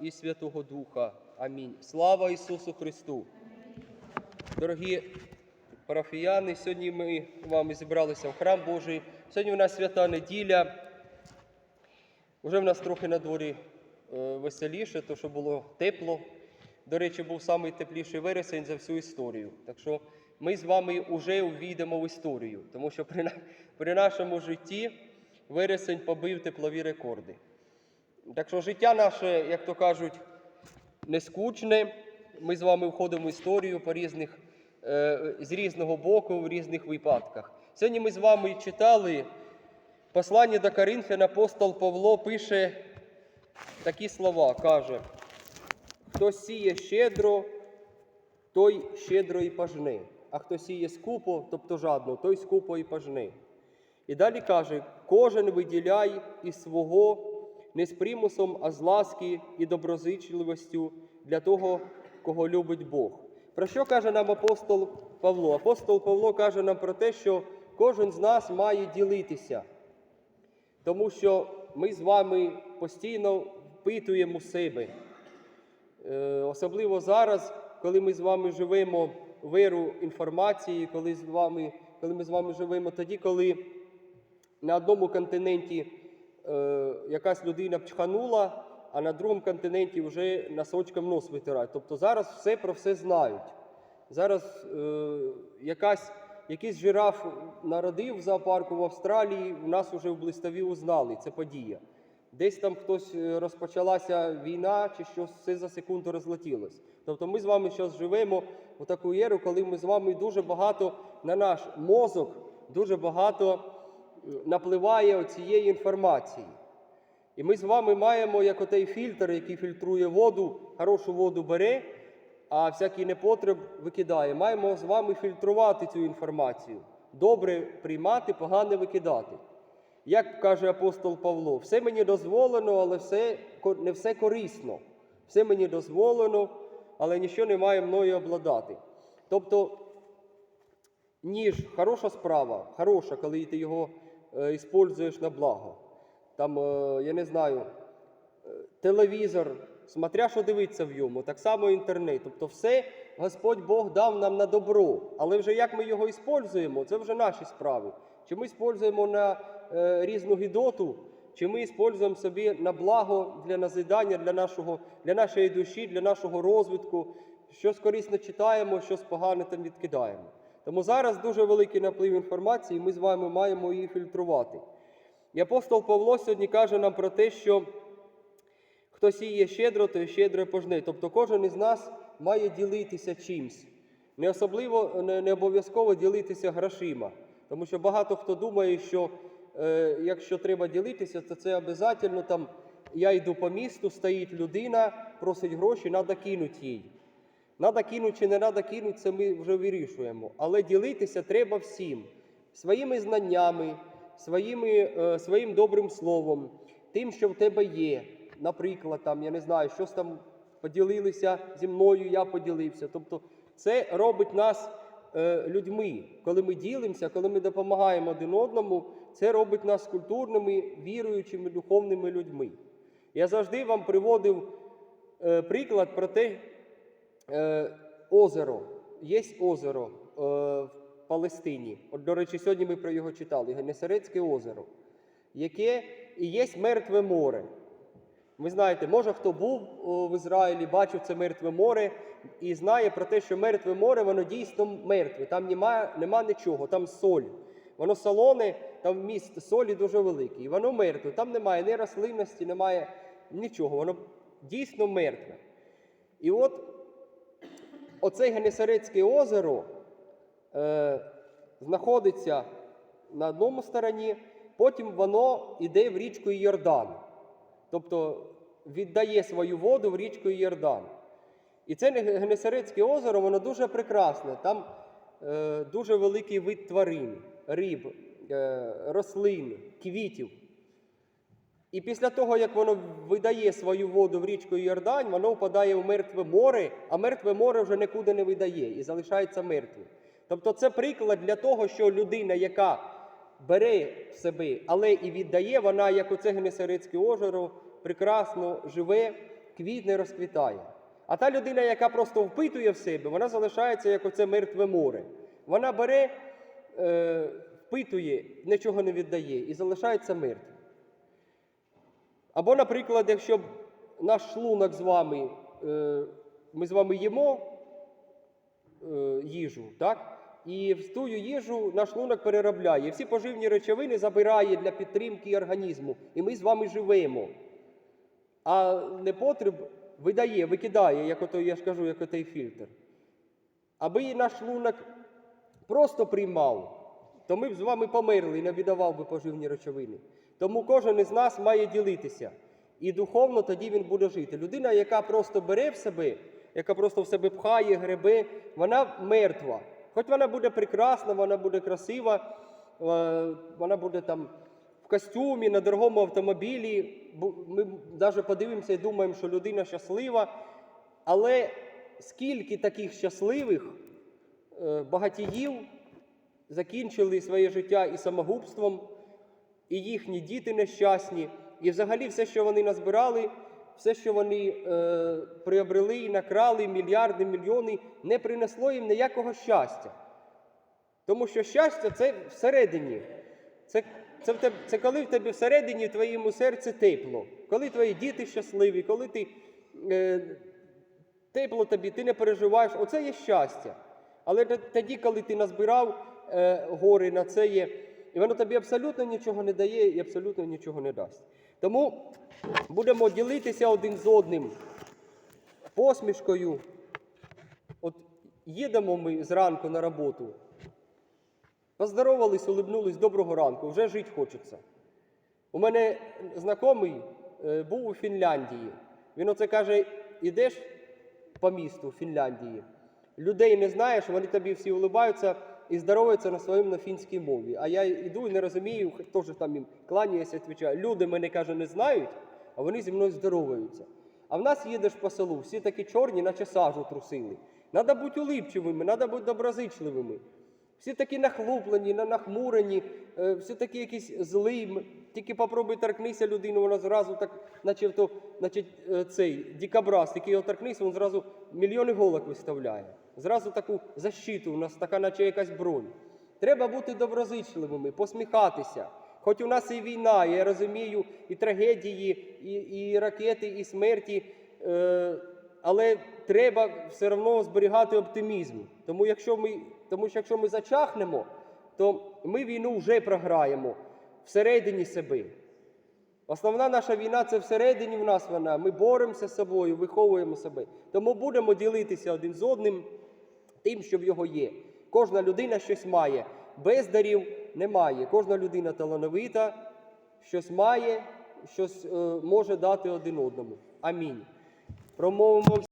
і Святого Духа. Амінь. Слава Ісусу Христу! Дорогі парафіяни, сьогодні ми з вами зібралися в храм Божий. Сьогодні в нас свята неділя. Уже в нас трохи на дворі е, веселіше, то що було тепло. До речі, був самий тепліший вересень за всю історію. Так що ми з вами вже увійдемо в історію, тому що при, при нашому житті вересень побив теплові рекорди. Так що життя наше, як то кажуть, не скучне. Ми з вами входимо в історію по різних, е, з різного боку, в різних випадках. Сьогодні ми з вами читали послання до Коринфян, апостол Павло пише такі слова, каже, хто сіє щедро, той щедро і пожне, а хто сіє скупо, тобто жадно, той скупо і пожне. І далі каже: кожен виділяй із свого не з примусом, а з ласки і доброзичливостю для того, кого любить Бог. Про що каже нам апостол Павло? Апостол Павло каже нам про те, що кожен з нас має ділитися, тому що ми з вами постійно впитуємо себе. Е, Особливо зараз, коли ми з вами живемо в еру інформації, коли, з вами, коли ми з вами живемо тоді, коли на одному континенті е, якась людина пчханула, а на другому континенті вже носочком нос витирають. Тобто зараз все про все знають. Зараз е, якась, якийсь жираф народив в зоопарку в Австралії, у нас вже в блистові узнали, це подія. Десь там хтось е, розпочалася війна, чи щось все за секунду розлетілось. Тобто ми з вами зараз живемо в таку еру, коли ми з вами дуже багато на наш мозок, дуже багато напливає цієї інформації. І ми з вами маємо як отей фільтр, який фільтрує воду, хорошу воду бере, а всякий непотреб викидає. Маємо з вами фільтрувати цю інформацію. Добре приймати, погане викидати. Як каже апостол Павло, все мені дозволено, але все, не все корисно. Все мені дозволено, але нічого не має мною обладати. Тобто, ніж хороша справа, хороша, коли ти його е, іспользуєш на благо. Там, е, я не знаю, е, телевізор, смотря що дивиться в йому, так само інтернет. Тобто все Господь Бог дав нам на добро. Але вже як ми його іспользуємо, це вже наші справи. Чи ми іспользуємо на е, різну гідоту, чи ми іспользуємо собі на благо для назидання, для, нашого, для нашої душі, для нашого розвитку, щось корисно читаємо, щось погане там відкидаємо. Тому зараз дуже великий наплив інформації, і ми з вами маємо її фільтрувати. І апостол Павло сьогодні каже нам про те, що хто сіє щедро, той щедро пожне. Тобто кожен із нас має ділитися чимсь. Не особливо, не обов'язково ділитися грошима. Тому що багато хто думає, що е, якщо треба ділитися, то це обов'язково там я йду по місту, стоїть людина, просить гроші, треба кинути їй. Надо кинути чи не треба кинути, це ми вже вирішуємо. Але ділитися треба всім своїми знаннями, своїми, е, своїм добрим словом, тим, що в тебе є. Наприклад, там, я не знаю, щось там поділилися зі мною, я поділився. Тобто, це робить нас е, людьми. Коли ми ділимося, коли ми допомагаємо один одному, це робить нас культурними, віруючими, духовними людьми. Я завжди вам приводив е, приклад про те, озеро. Є озеро е, в Палестині. От, до речі, сьогодні ми про його читали. Генесарецьке озеро, яке і є мертве море. Ви знаєте, може хто був в Ізраїлі, бачив це мертве море і знає про те, що мертве море, воно дійсно мертве. Там нема, нема нічого, там соль. Воно солоне, там міст солі дуже великий. І воно мертве. Там немає ні рослинності, немає нічого. Воно дійсно мертве. І от оце Генесарецьке озеро е, знаходиться на одному стороні, потім воно йде в річку Йордан. Тобто віддає свою воду в річку Йордан. І це Генесарецьке озеро, воно дуже прекрасне. Там е, дуже великий вид тварин, риб, е, рослин, квітів. І після того, як воно видає свою воду в річку Йордань, воно впадає в мертве море, а мертве море вже нікуди не видає і залишається мертвим. Тобто це приклад для того, що людина, яка бере в себе, але і віддає, вона, як оце Генесарецьке озеро, прекрасно живе, квітне, розквітає. А та людина, яка просто впитує в себе, вона залишається як оце мертве море. Вона бере, е, впитує, нічого не віддає і залишається мертвим. Або, наприклад, якщо наш шлунок з вами, е, ми з вами їмо е, їжу, так? І в ту їжу наш шлунок переробляє. Всі поживні речовини забирає для підтримки організму. І ми з вами живемо. А непотреб видає, викидає, як ото, я ж кажу, як отей фільтр. Аби наш шлунок просто приймав, то ми б з вами померли і не віддавав би поживні речовини. Тому кожен із нас має ділитися. І духовно тоді він буде жити. Людина, яка просто бере в себе, яка просто в себе пхає, гребе, вона мертва. Хоч вона буде прекрасна, вона буде красива, е, вона буде там в костюмі, на дорогому автомобілі. Ми навіть подивимося і думаємо, що людина щаслива. Але скільки таких щасливих е, багатіїв закінчили своє життя і самогубством, і їхні діти нещасні, і взагалі все, що вони назбирали, все, що вони е, приобрели і накрали, мільярди, мільйони, не принесло їм ніякого щастя. Тому що щастя це всередині. Це, це, тебе, це коли в тебе всередині в твоєму серці тепло, коли твої діти щасливі, коли ти е, тепло тобі, ти не переживаєш, оце є щастя. Але тоді, коли ти назбирав е, гори на це є, і воно тобі абсолютно нічого не дає і абсолютно нічого не дасть. Тому будемо ділитися один з одним посмішкою. От їдемо ми зранку на роботу, поздоровались, улибнулись, доброго ранку, вже жити хочеться. У мене знайомий е, був у Фінляндії. Він оце каже: ідеш по місту Фінляндії, людей не знаєш, вони тобі всі улибаються і здороваються на своєму на фінській мові. А я йду і не розумію, хто ж там їм кланяється, відповідає. Люди мене каже, не знають, а вони зі мною здороваються. А в нас їдеш по селу, всі такі чорні, наче сажу трусили. Надо бути улипчивими, треба бути доброзичливими. Всі такі нахлуплені, на- нахмурені, е, всі такі якісь злі. Тільки попробуй торкнися людину, вона зразу так, наче, то, наче е, цей дікобраз, який його торкнися, він зразу мільйони голок виставляє. Зразу таку защиту, у нас така, наче якась бронь. Треба бути доброзичливими, посміхатися. Хоч у нас і війна, я розумію, і трагедії, і, і ракети, і смерті. Е, але треба все одно зберігати оптимізм. Тому, якщо ми, тому що якщо ми зачахнемо, то ми війну вже програємо всередині себе. Основна наша війна це всередині в нас вона. Ми боремося з собою, виховуємо себе. Тому будемо ділитися один з одним тим, що в його є. Кожна людина щось має. Бездарів немає. Кожна людина талановита, щось має, щось е, може дати один одному. Амінь. Промовимо